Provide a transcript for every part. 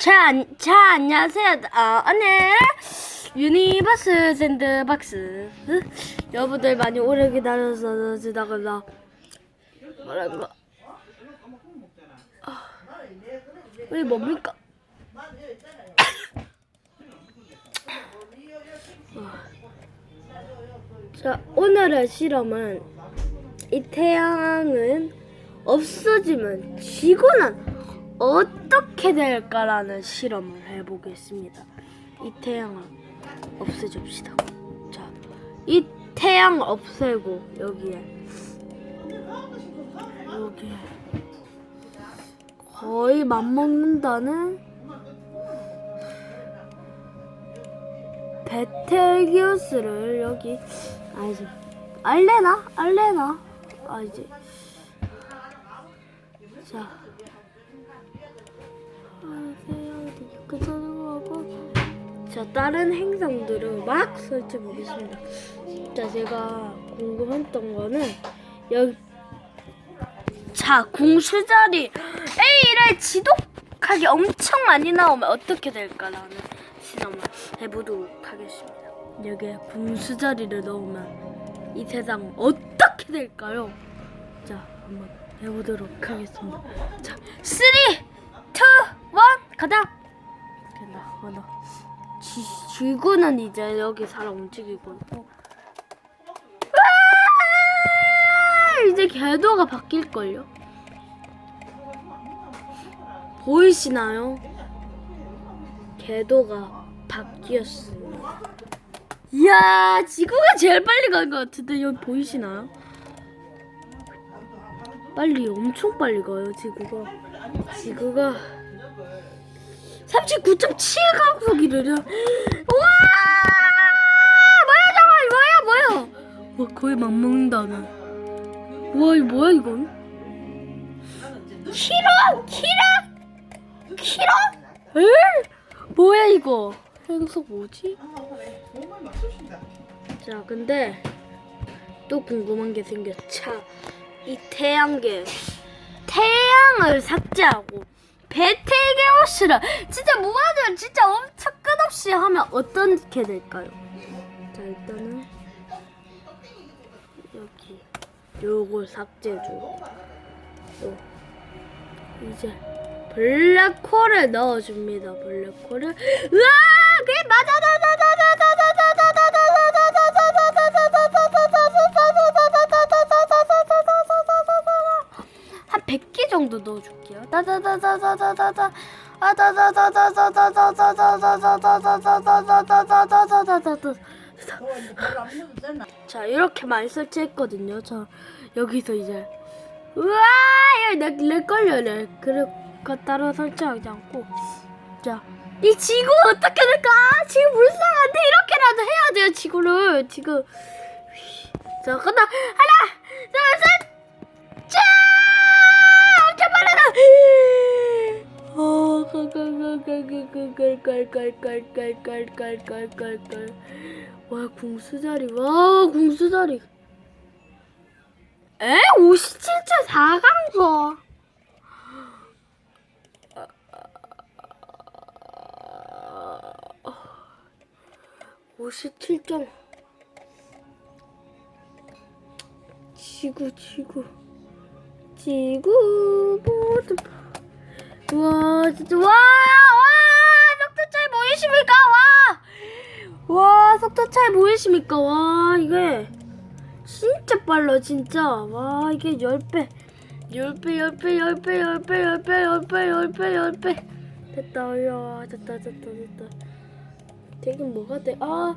자, 안- 자 안녕하세요. 아, 오늘 유니버스 샌드박스 여러분들 많이 오래 기다려서 지나가나 뭐랄까 아, 왜 뭡니까? 아. 자, 오늘의 실험은 이 태양은 없어지면 지구는 어떻게 될까라는 실험을 해보겠습니다. 이 태양을 없애줍시다. 자, 이 태양 없애고 여기에 여기에 거의 맞먹는다는 베텔기우스를 여기 아 이제 알레나 알레나 아 이제 자 하고 자 다른 행성들을 막 설치해 보겠습니다. 자 제가 궁금했던 거는 여기 자 궁수자리 A를 지독하게 엄청 많이 나오면 어떻게 될까라는 실험을 해보도록 하겠습니다. 여기에 궁수자리를 넣으면 이 세상 어떻게 될까요? 자 한번 해보도록 하겠습니다. 자 3, 2, 1 가자. 하나. 지, 지구는 이제 여기 사람 움직이고 있고. 아! 이제 궤도가 바뀔걸요? 보이시나요? 궤도가 바뀌었습니다. 이야, 지구가 제일 빨리 간 것 같은데 여기 보이시나요? 빨리 엄청 빨리 가요, 지구가. 지구가 39.7 강속이래요. 우와! 뭐야 저거 뭐야 뭐야? 와 거의 막 먹는다네. 우와 이거 뭐야 이건? 키로 키로 키로? 에? 뭐야 이거? 행속 뭐지? 자 근데 또 궁금한 게 생겼. 차이 태양계 태양을 삭제하고 베텔게우스를 진짜 무한을 진짜 엄청 끝없이 하면 어떻게 될까요? 자 일단은 여기 요걸 삭제해주고. 또 이제 블랙홀을 넣어줍니다 블랙홀을. 으아! 그게 맞아 한 100개 정도 넣어줄게요. 빨라다 어 깔깔깔깔깔깔깔깔깔깔깔깔깔깔 와 궁수자리 와 궁수자리 에? 57차 4강서. 오십칠 점 지구 지구 지구 모두 와 진짜 와와 속도 차이 보이십니까? 와와 속도 차이 보이십니까? 와 이게 진짜 빨라 진짜. 와 이게 10배 10배 10배 10배 10배 10배 10배 10배 10배. 됐다 야 됐다 됐다 됐다. 되긴 뭐가 돼? 아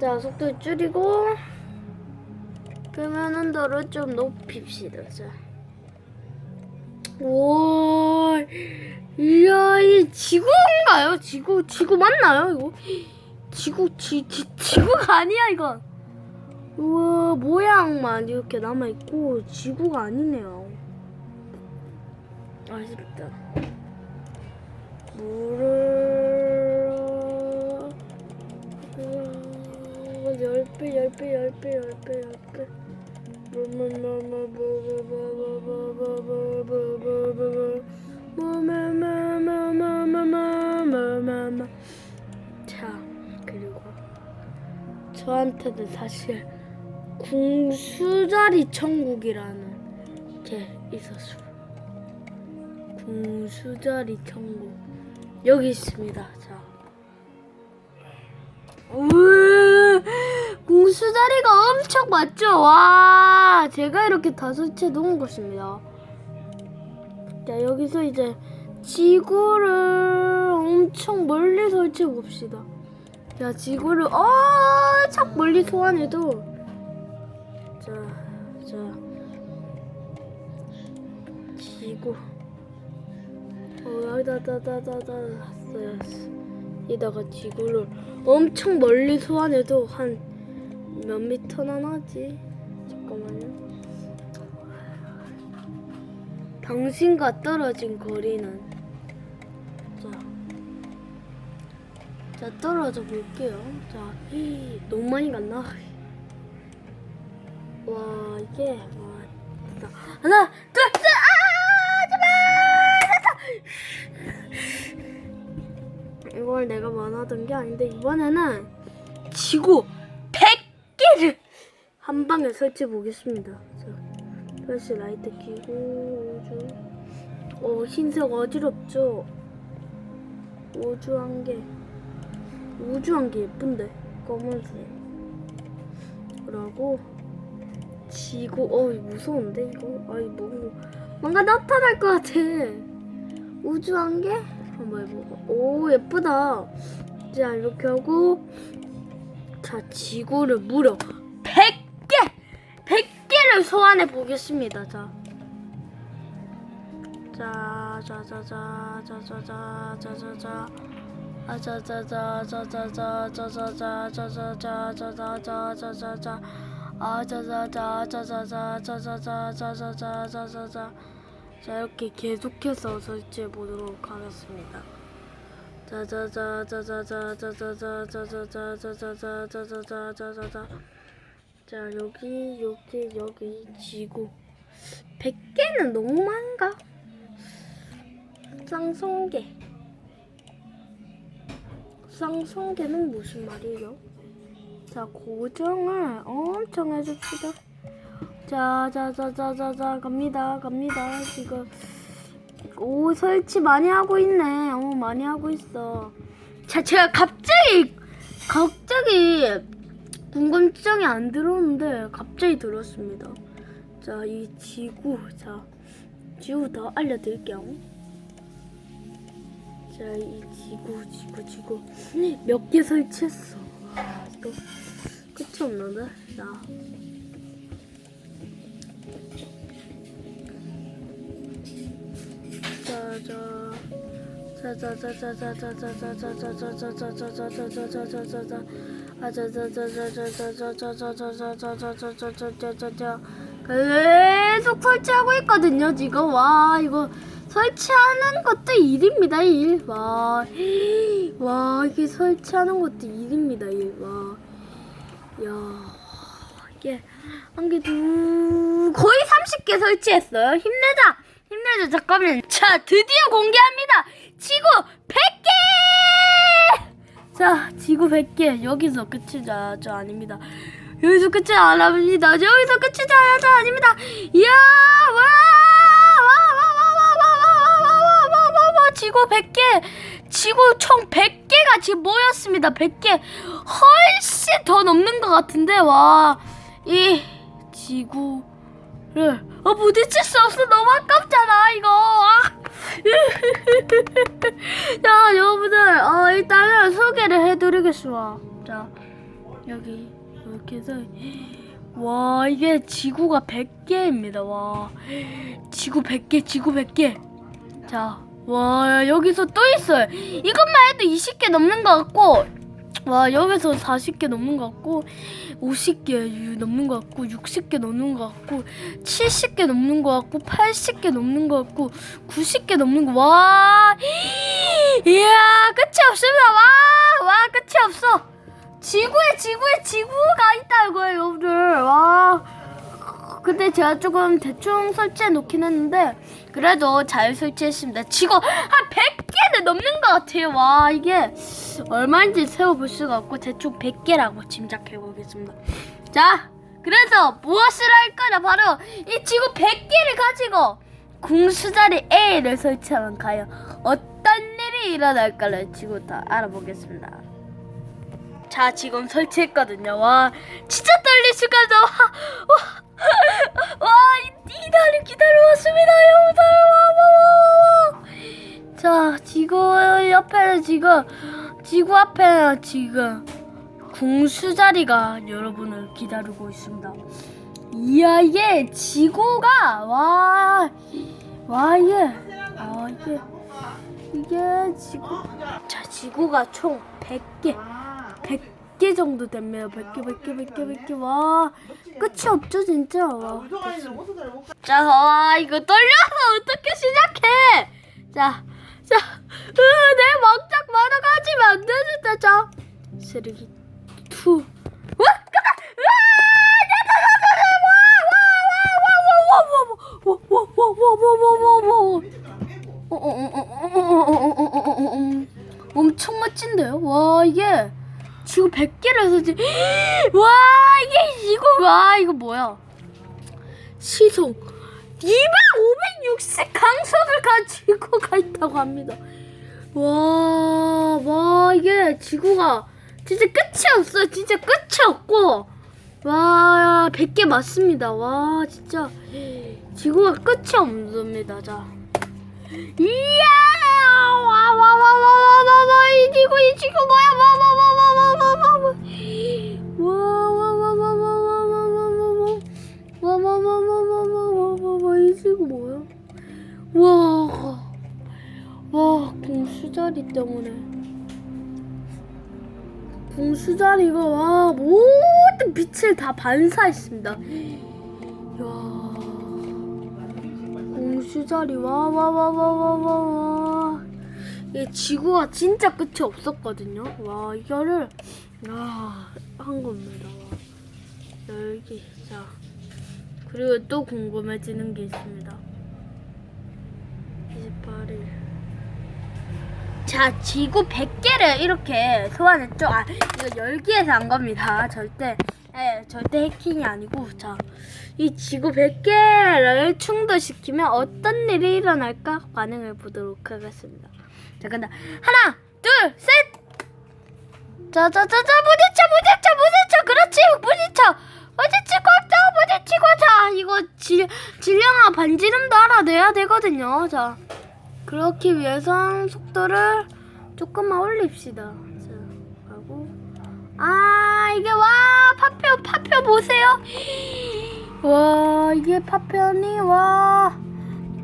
자 속도 줄이고 그러면 온도를 좀 높입시다. 자. 오, 이야, 이 지구인가요? 지구, 지구 맞나요, 이거? 지구, 지, 지, 지구가 아니야, 이건. 우와, 모양만 이렇게 남아있고, 지구가 아니네요. 아쉽다. 물을 열배 열배 열배 열배 열배 자 그리고 저한테는 사실 궁수자리 천국이라는 게 있었어요. 궁수자리 천국 여기 있습니다. 자. 우와, 궁수자리가 엄청 많죠? 와, 제가 이렇게 다 설치해 놓은 것입니다. 자, 여기서 이제 지구를 엄청 멀리 설치해 봅시다. 자, 지구를 엄청 멀리 소환해도 자, 자, 지구. 어, 다다다다다다 왔어요. 이다가 지구를 엄청 멀리 소환해도 한 몇 미터나 나지? 잠깐만요. 당신과 떨어진 거리는 자, 자 떨어져 볼게요. 자, 히, 너무 많이 갔나? 와 이게 와 자, 하나, 둘, 걸 내가 원하던 게 아닌데 이번에는 지구 100개를 한 방에 설치해 보겠습니다. 자, 플래시 라이트 끼고 우주. 어 흰색 어지럽죠? 우주 한 개. 우주 한 개 예쁜데 검은색. 그러고 지구 어 무서운데 이거 아이 뭐 뭔가 나타날 것 같아. 우주 한 개? 한번 해보고. 오 예쁘다. 자 이렇게 하고 자 지구를 무려 100개 100개를 소환해 보겠습니다. 자. 자, 자, 자, 자, 자, 자, 자, 자, 자, 자. 아, 자, 자, 자, 자, 자, 자, 자, 자, 자, 자, 자, 자, 자, 자, 자, 자, 자, 자. 아, 자, 자, 자, 자, 자, 자, 자, 자, 자, 자, 자, 자, 자, 자, 자. 자, 이렇게 계속해서 설치해 보도록 하겠습니다. 자, 자, 자, 자, 자, 자, 자, 자, 자, 자, 자, 자, 자, 자, 자, 자, 자, 자, 자, 자. 자, 여기, 여기, 여기 지구. 100개는 너무 많은가? 쌍성계. 쌍성계는 무슨 말이에요? 자, 고정을 엄청 해줍시다. 자, 자, 자, 자, 자, 자, 갑니다, 갑니다. 지금. 오, 설치 많이 하고 있네. 어, 많이 하고 있어. 자, 제가 갑자기, 갑자기 궁금증이 안 들어오는데, 갑자기 들었습니다. 자, 이 지구, 자, 지구 더 알려드릴게요. 자, 이 지구, 지구, 지구. 몇 개 설치했어. 아, 또 끝이 없는데? 자. 계속 설치하고 있거든요, 지금. 와, 이거 설치하는 것도 일입니다, 일. 와, 와, 이게 설치하는 것도 일입니다, 일. 와, 야, 이게 한 개, 둘, 거의 30개 설치했어요. 힘내자, 힘내자, 잠깐만. 자, 드디어 공개합니다. 지구 100개! 자, 지구 100개. 여기서 끝이자, 저 아닙니다. 여기서 끝이 아닙니다. 여기서 끝이자, 저 아닙니다. 이야, 와, 와, 와, 와, 와, 와, 와, 와, 와, 와, 와, 와, 지구 100개. 지구 총 100개가 지금 모였습니다. 100개. 훨씬 더 넘는 것 같은데, 와. 이 지구 를, 어, 부딪힐 수 없어. 너무 아깝잖아, 이거. 아. 자, 여러분들, 어, 일단은 소개를 해드리겠습니다. 자, 여기, 이렇게 해서, 와, 이게 지구가 100개입니다. 와, 지구 100개, 지구 100개. 자, 와, 여기서 또 있어요. 이것만 해도 20개 넘는 것 같고, 와, 여기서 40개 넘는 것 같고, 50개 넘는 것 같고, 60개 넘는 것 같고, 70개 넘는 것 같고, 80개 넘는 것 같고, 90개 넘는 거, 와, 이야, 끝이 없습니다. 와, 와, 끝이 없어. 지구에 지구에 지구가 있다고요 여러분들 와 근데 제가 조금 대충 설치해 놓긴 했는데 그래도 잘 설치했습니다 지구 한 100개 는 넘는 것 같아요 와 이게 얼마인지 세어볼 수가 없고 대충 100개라고 짐작해 보겠습니다 자 그래서 무엇을 할 거냐 바로 이 지구 100개를 가지고 궁수자리 A를 설치하면 과연 어떤 일이 일어날까를 지금 다 알아보겠습니다 자 지금 설치했거든요. 와 진짜 떨릴 수가 없어. 와, 이, 이 날을 기다려왔습니다, 여러분들. 지구 옆에는 지금 지구 앞에는 지금 궁수 자리가 여러분을 기다리고 있습니다. 이야 이게 지구가 와, 와 이게 아 이게 이게 지구 자 지구가 총 100개 100개 정도 됩니다. 100개, 100개, 100개, 100개. 와, 끝이 없죠, 진짜. 와. 자, 와, 이거 떨려서 어떻게 시작해? 자, 진짜. 내 먹장 말아가지면 안 돼, 진짜 저. 쓰레기. 투. 엄청 멋진데요? 와 이게 지금 100개를 해서지 와 이게 이거 와 이거 뭐야? 시송 2560 강석을 가지고 가 있다고 합니다. 와, 와, 이게 지구가 진짜 끝이 없어. 진짜 끝이 없고. 와, 100개 맞습니다. 와, 진짜 지구가 끝이 없습니다. 자. 이야! 와, 와, 와, 와, 와, 와, 와, 이 지구, 이 지구 뭐야? 와, 와, 와, 와, 와, 와, 와. 와. 뭐야? 와 와 공수자리 때문에. 공수자리가 와 모든 빛을 다 반사했습니다. 야. 공수자리 와 와 와 와 와 와와. 이 지구가 진짜 끝이 없었거든요? 와 이거를 아 한 겁니다. 와. 여기 자 그리고 또 궁금해지는 게 있습니다 28일 자 지구 100개를 이렇게 소환했죠 아 이거 열기에서 한 겁니다 절대 예, 절대 해킹이 아니고 자 이 지구 100개를 충돌시키면 어떤 일이 일어날까 반응을 보도록 하겠습니다. 자, 간다. 하나, 둘, 셋! 자, 자, 자, 자, 부딪혀, 부딪혀, 부딪혀! 그렇지, 부딪혀! 부딪히고, 또 부딪히고, 자, 이거 질, 질량아 반지름도 알아내야 되거든요. 자, 그렇기 위해선 속도를 조금만 올립시다. 자, 하고. 아, 이게 와, 파표, 파표 보세요. 와 이게 파편이 와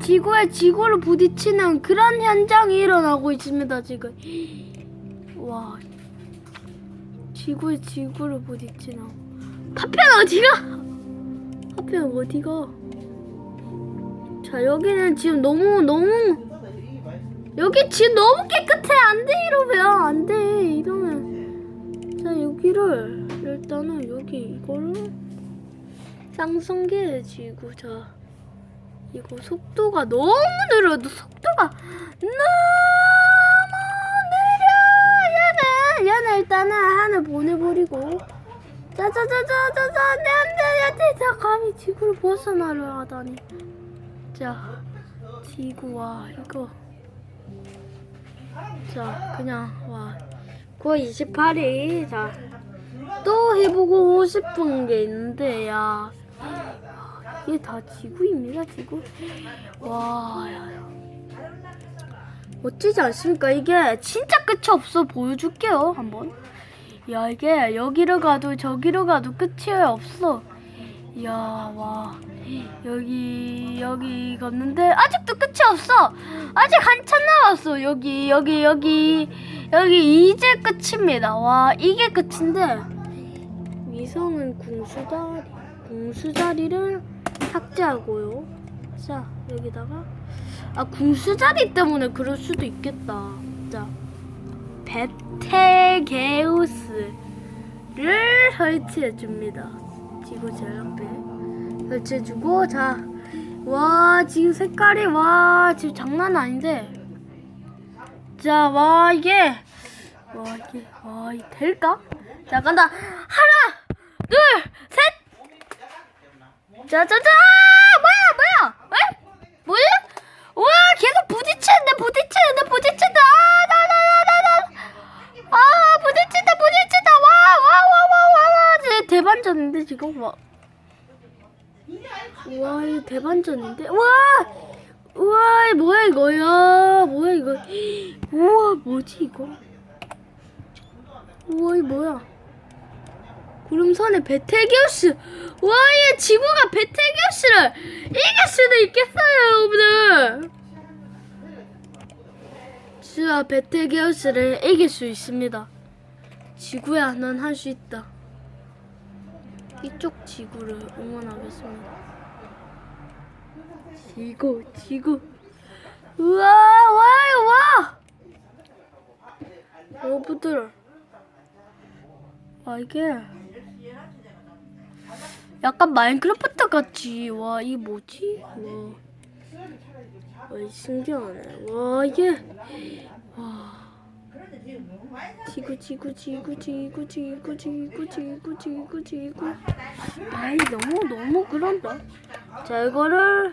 지구에 지구를 부딪히는 그런 현장이 일어나고 있습니다 지금 와 지구에 지구를 부딪히는 파편 어디가 파편 어디가 자 여기는 지금 너무 너무 여기 지금 너무 깨끗해. 안돼 이러면. 안돼 이러면. 자 여기를 일단은 여기 이거를 쌍성계 지구 자 이거 속도가 너무 느려도 속도가 너무 느려. 얘는 얘는 일단은 하늘 보내버리고. 짜자자자자자 내안돼 내안돼. 자 감히 지구를 벗어나려 하다니 자 지구 와 이거. 자 그냥 와. 9월 28일. 자 또 해보고 싶은 게 있는데 야. 이게 다 지구입니다 지구. 와 야, 야. 멋지지 않습니까? 이게 진짜 끝이 없어 보여줄게요 한번. 야 이게 여기로 가도 저기로 가도 끝이 없어 이야 와. 여기 여기 갔는데 아직도 끝이 없어. 아직 한참 남았어. 여기 여기 여기 여기 이제 끝입니다. 와 이게 끝인데. 위성은 궁수다리 궁수자리를 삭제하고요. 자 여기다가. 아 궁수자리 때문에 그럴 수도 있겠다. 자 베텔게우스 설치해 줍니다. 지구 제일 앞에 설치해 주고 자. 와, 지금 색깔이 와, 지금 장난 아닌데. 자, 와, 이게 와, 이게 와, 이 될까? 자, 간다. 하나, 둘, 셋. 자, 자, 자. 뭐야, 뭐야? 왜? 뭐야? 대반전인데 지금 와. 와 이거 대반전인데 와. 우와 이 뭐야 이거야 뭐야 이거 우와 뭐지 이거 우와 이 뭐야 구름선의 베테기우스 와얘 지구가 베테기우스를 이길 수도 있겠어요 여러분들 자, 베테게우스를 이길 수 있습니다. 지구야, 넌할수 있다. 이쪽 지구를 응원하겠습니다. 지구, 지구. 우와, 와, 와! 여러분들. 아, 이게. 약간 마인크래프트 같지. 와, 이 뭐지? 와. 와, 이 신기하네. 와, 이게. 와. 지구, 지구, 지구, 지구, 지구, 지구, 지구, 지구, 지구. 아이, 너무, 너무 그런다. 자, 이거를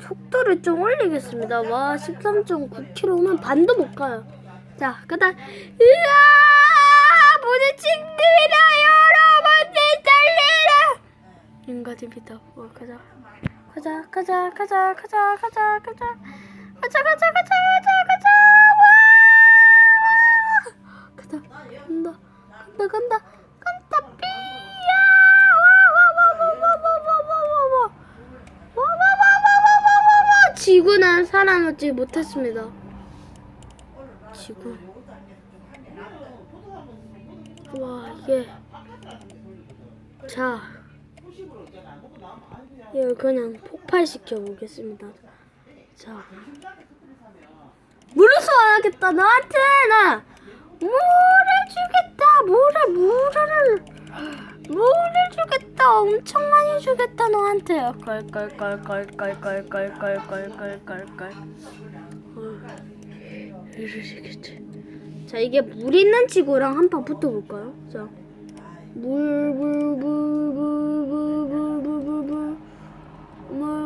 속도를 좀 올리겠습니다. 와, 13.9km면 반도 못 가요. 자, 그다음 으아! 부딪힙니다, 여러분들 달리라! 인가집니다. 와, 가자. 가자, 가자, 가자, 가자, 가자, 가자, 가자, 가자, 가자, 가자, 가자, 가자, 간다, 간다, 간다, 간다, 삐야, 와, 와, 와, 와, 와, 와, 와, 와, 와, 와, 와, 와, 와, 와, 와, 와, 와, 지구는 살아남지 못했습니다. 지구. 와, 이게 자. 이거 그냥 폭발시켜 보겠습니다. 자, 물을 쏘아야겠다. 나한테 나 물을 주겠다. 물을 물을 물을 주겠다. 엄청 많이 주겠다 너한테. 깔깔깔깔깔깔깔깔깔깔깔깔. 이러시겠지. 자, 이게 물 있는 지구랑 한 판 붙어볼까요? 자, 물, 물, 물, 물, 물, 물, 물, 물, 물. 물이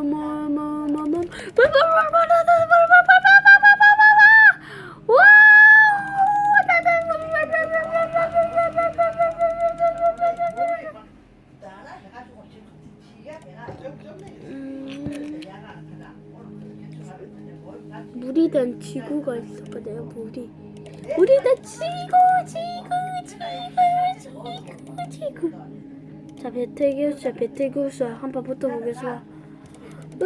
자, 베테기우스, 베테기우스 한번 붙어보겠습니다. 으,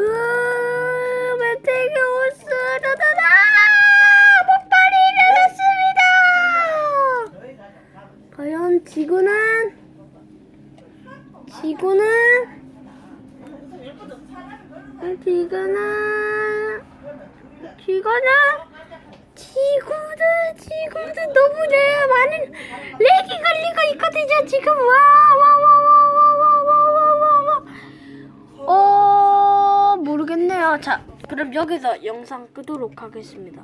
베테기우스, 다다다! 폭발이 일어났습니다! 과연 지구는? 지구는? 지구는? 지구는? 지구는, 지구는 너무 내 많은 렉이 걸리고 있거든요, 지금. 와, 와, 와, 와, 그럼 여기서 영상 끄도록 하겠습니다.